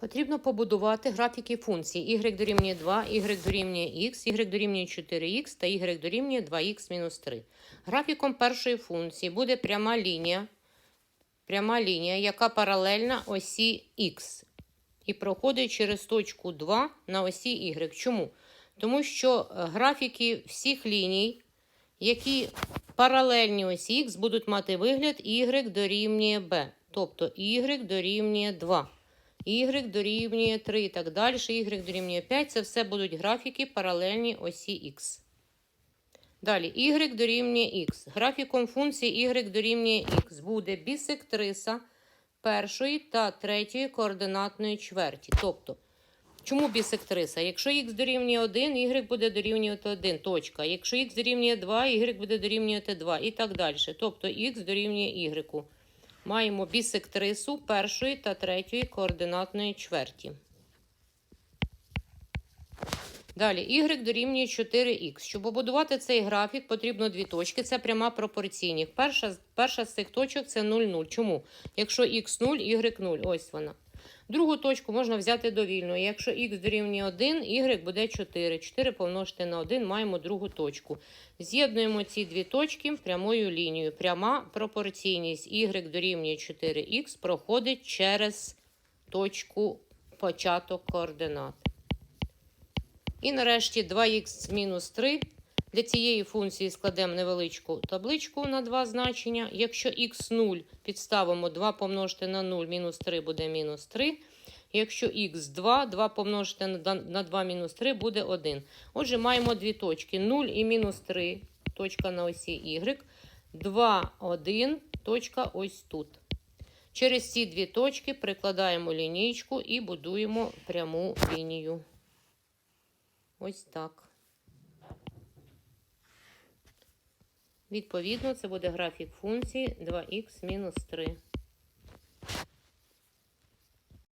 Потрібно побудувати графіки функцій y дорівнює 2, y дорівнює x, y дорівнює 4x та y дорівнює 2x-3. Графіком першої функції буде пряма лінія, пряма лінія, яка паралельна осі x і проходить через точку 2 на осі y. Чому? Тому що е, графіки всіх ліній, які паралельні осі x, будуть мати вигляд y дорівнює b, тобто y дорівнює 2. Y дорівнює 3 і так далі, y дорівнює 5. Це все будуть графіки паралельні осі Х. Далі, y дорівнює х. Графіком функції y дорівнює х буде бісектриса першої та третьої координатної чверті. Тобто, чому бісектриса? Якщо х дорівнює 1, y буде дорівнювати 1. Точка. Якщо х дорівнює 2, y буде дорівнювати 2 і так далі. Тобто х дорівнює y. Маємо бісектрису першої та третьої координатної чверті. Далі, y дорівнює 4х. Щоб побудувати цей графік, потрібно дві точки. Це пряма пропорційність. Перша, перша з цих точок це 0, 0. Чому? Якщо х 0, y 0. Ось вона. Другу точку можна взяти довільно. Якщо х дорівнює 1, y буде 4. 4 помножити на 1 маємо другу точку. З'єднуємо ці дві точки прямою лінією. Пряма пропорційність y дорівнює 4х проходить через точку початок координат. І нарешті 2х мінус 3. Для цієї функції складемо невеличку табличку на два значення. Якщо х 0 підставимо 2 помножити на 0, мінус 3 буде мінус 3. Якщо х 2, 2 помножити на 2 мінус 3 буде 1. Отже, маємо дві точки 0 і мінус 3, точка на осі y, 2, 1, точка ось тут. Через ці дві точки прикладаємо лінійку і будуємо пряму лінію. Ось так. Відповідно, це буде графік функції 2х мінус 3.